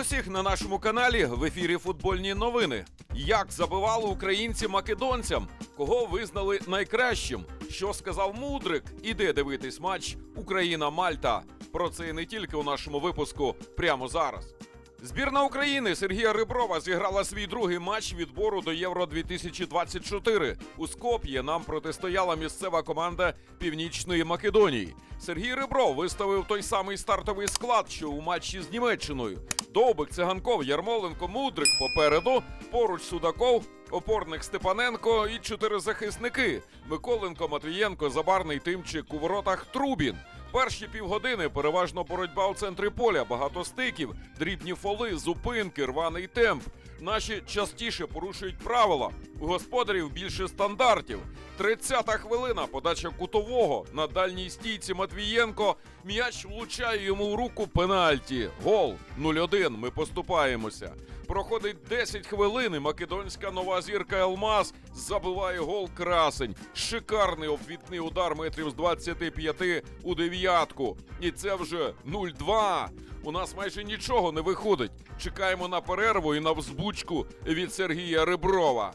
Усіх на нашому каналі в ефірі Футбольні новини. Як забивали українці македонцям, кого визнали найкращим? Що сказав Мудрик? Іде дивитись матч Україна-Мальта. Про це і не тільки у нашому випуску прямо зараз. Збірна України Сергія Риброва зіграла свій другий матч відбору до Євро 2024. У Скоп'є нам протистояла місцева команда Північної Македонії. Сергій Рибров виставив той самий стартовий склад, що у матчі з Німеччиною. Довбик, Циганков, Ярмоленко, Мудрик попереду, поруч Судаков, опорник Степаненко і чотири захисники: Миколенко, Матвієнко, Забарний, Тимчик у воротах Трубін. Перші півгодини переважно боротьба у центрі поля, багато стиків, дрібні фоли, зупинки, рваний темп. Наші частіше порушують правила. У господарів більше стандартів. 30-та хвилина, подача кутового на дальній стійці Матвієнко. М'яч влучає йому в руку пенальті. Гол 0-1. Ми поступаємося. Проходить 10 хвилин. і Македонська нова зірка Елмаз забиває гол красень. Шикарний обвітний удар метрів з 25 у дев'ятку. І це вже 0-2. У нас майже нічого не виходить. Чекаємо на перерву і на взбучку від Сергія Риброва.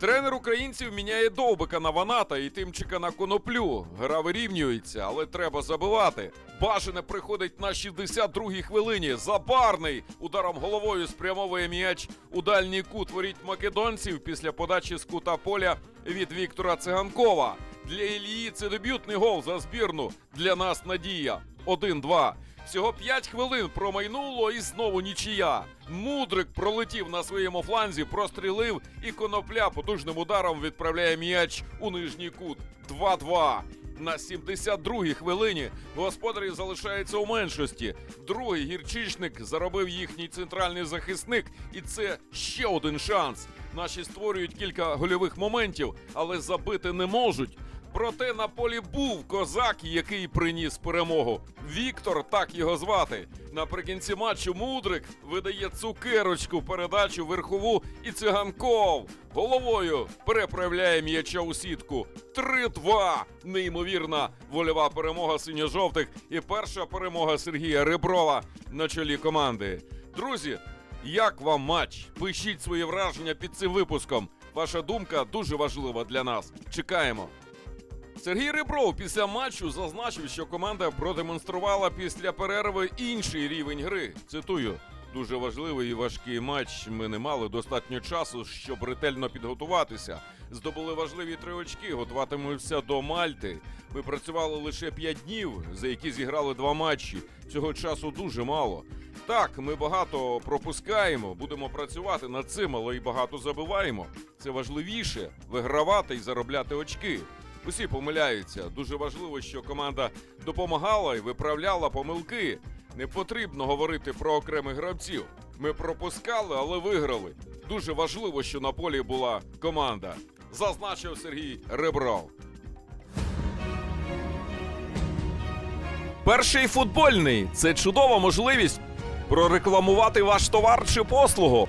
Тренер українців міняє довбика на ваната і тимчика на коноплю. Гра вирівнюється, але треба забивати. Бажане приходить на 62-й хвилині. Забарний ударом головою спрямовує м'яч у дальній кут воріть македонців після подачі з кута поля від Віктора Циганкова. Для Ілії це дебютний гол за збірну. Для нас надія. 1-2. Всього 5 хвилин промайнуло і знову нічия. Мудрик пролетів на своєму фланзі, прострілив, і конопля потужним ударом відправляє м'яч у нижній кут. 2-2. На 72-й хвилині господарі залишаються у меншості. Другий гірчичник заробив їхній центральний захисник, і це ще один шанс. Наші створюють кілька гольових моментів, але забити не можуть. Проте на полі був козак, який приніс перемогу. Віктор, так його звати. Наприкінці матчу Мудрик видає цукерочку передачу верхову і циганков. Головою переправляє м'яча у сітку. 3-2. Неймовірна вольова перемога синьо-жовтих і перша перемога Сергія Реброва на чолі команди. Друзі, як вам матч? Пишіть свої враження під цим випуском. Ваша думка дуже важлива для нас. Чекаємо. Сергій Ребров після матчу зазначив, що команда продемонструвала після перерви інший рівень гри. Цитую. Дуже важливий і важкий матч. Ми не мали достатньо часу, щоб ретельно підготуватися. Здобули важливі три очки, готуватимемося до Мальти. Ми працювали лише п'ять днів, за які зіграли два матчі. Цього часу дуже мало. Так, ми багато пропускаємо, будемо працювати над цим, але й багато забиваємо. Це важливіше вигравати і заробляти очки. Усі помиляються. Дуже важливо, що команда допомагала і виправляла помилки. Не потрібно говорити про окремих гравців. Ми пропускали, але виграли. Дуже важливо, що на полі була команда. Зазначив Сергій Ребров. Перший футбольний це чудова можливість прорекламувати ваш товар чи послугу.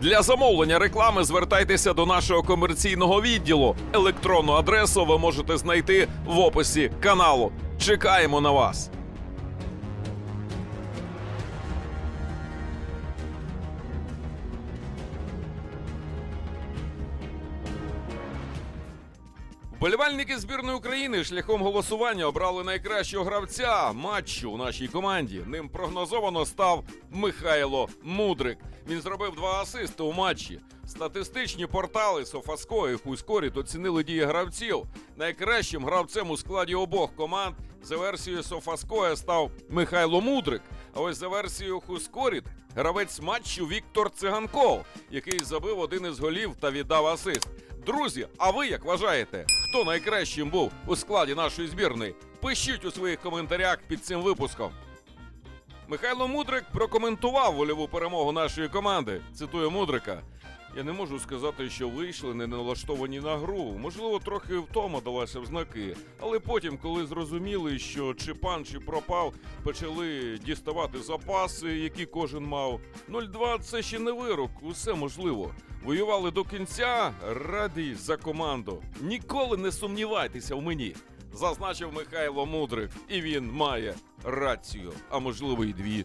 Для замовлення реклами звертайтеся до нашого комерційного відділу. Електронну адресу ви можете знайти в описі каналу. Чекаємо на вас. Вболівальники збірної України шляхом голосування обрали найкращого гравця матчу у нашій команді. Ним прогнозовано став Михайло Мудрик. Він зробив два асисти у матчі. Статистичні портали Софаско і Хуськоріт оцінили дії гравців. Найкращим гравцем у складі обох команд за версією Софаскоя став Михайло Мудрик. А ось за версією Хускоріт гравець матчу Віктор Циганков, який забив один із голів та віддав асист. Друзі, а ви як вважаєте, хто найкращим був у складі нашої збірної? Пишіть у своїх коментарях під цим випуском. Михайло Мудрик прокоментував вольову перемогу нашої команди. Цитую Мудрика. Я не можу сказати, що вийшли не налаштовані на гру. Можливо, трохи втома далася в знаки. Але потім, коли зрозуміли, що чи пан, чи пропав, почали діставати запаси, які кожен мав. 0-2 – це ще не вирок, усе можливо. Воювали до кінця, радий за команду. Ніколи не сумнівайтеся в мені. Зазначив Михайло Мудрик, і він має рацію, а можливо й дві.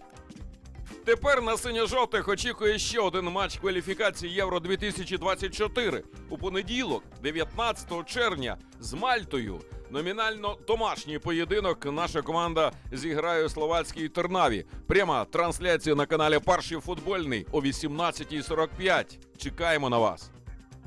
Тепер на синьо-жовтих очікує ще один матч кваліфікації Євро 2024 у понеділок, 19 червня, з Мальтою. Номінально домашній поєдинок. Наша команда зіграє у словацькій Тернаві. Пряма трансляція на каналі Перший футбольний о 18.45. Чекаємо на вас.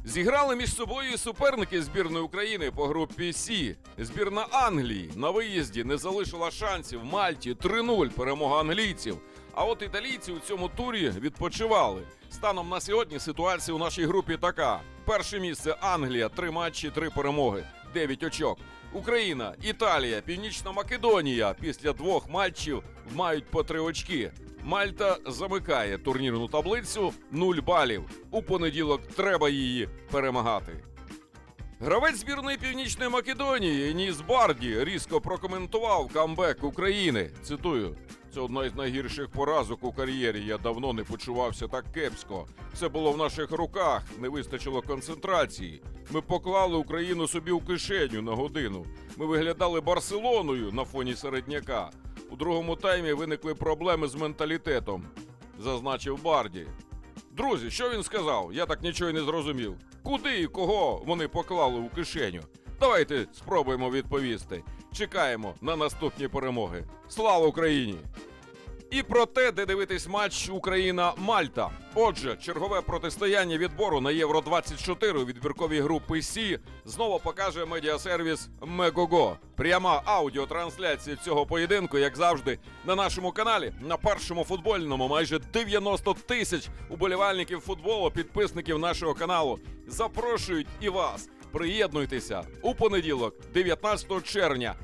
Зіграли між собою суперники збірної України по групі Сі. Збірна Англії на виїзді не залишила шансів Мальті 3-0 перемога англійців. А от італійці у цьому турі відпочивали. Станом на сьогодні ситуація у нашій групі така: перше місце Англія, три матчі, три перемоги, 9 очок. Україна, Італія, Північна Македонія після двох матчів мають по три очки. Мальта замикає турнірну таблицю 0 балів. У понеділок треба її перемагати. Гравець збірної Північної Македонії Ніс Барді різко прокоментував камбек України. Цитую: це одна із найгірших поразок у кар'єрі. Я давно не почувався так кепсько. Все було в наших руках, не вистачило концентрації. Ми поклали Україну собі у кишеню на годину. Ми виглядали Барселоною на фоні середняка. У другому таймі виникли проблеми з менталітетом, зазначив Барді. Друзі, що він сказав? Я так нічого й не зрозумів. Куди і кого вони поклали у кишеню? Давайте спробуємо відповісти. Чекаємо на наступні перемоги. Слава Україні! І про те, де дивитись матч Україна-Мальта. Отже, чергове протистояння відбору на Євро 24 у відбірковій групи Сі знову покаже медіасервіс Мегого. Пряма аудіотрансляція цього поєдинку, як завжди, на нашому каналі на першому футбольному майже 90 тисяч уболівальників футболу, підписників нашого каналу. Запрошують і вас. Приєднуйтеся у понеділок, 19 червня.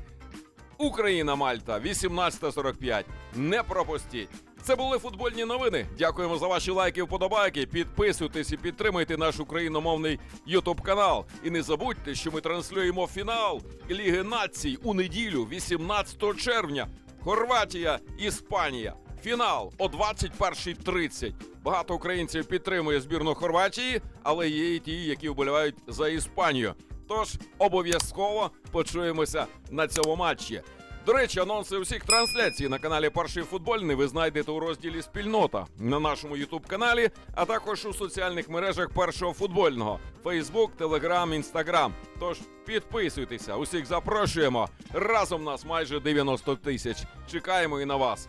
Україна Мальта 18.45. Не пропустіть. Це були футбольні новини. Дякуємо за ваші лайки, вподобайки. Підписуйтесь і підтримуйте наш україномовний Ютуб канал. І не забудьте, що ми транслюємо фінал Ліги націй у неділю, 18 червня. Хорватія, Іспанія. Фінал о 21.30. Багато українців підтримує збірну Хорватії, але є і ті, які вболівають за Іспанію. Тож обов'язково почуємося на цьому матчі. До речі, анонси усіх трансляцій на каналі Перший футбольний ви знайдете у розділі Спільнота на нашому Ютуб каналі, а також у соціальних мережах першого футбольного: Фейсбук, Телеграм, Інстаграм. Тож підписуйтеся, усіх запрошуємо. Разом нас майже 90 тисяч. Чекаємо і на вас.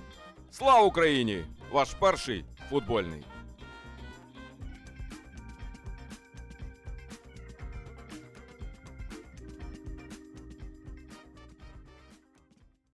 Слава Україні! Ваш перший футбольний.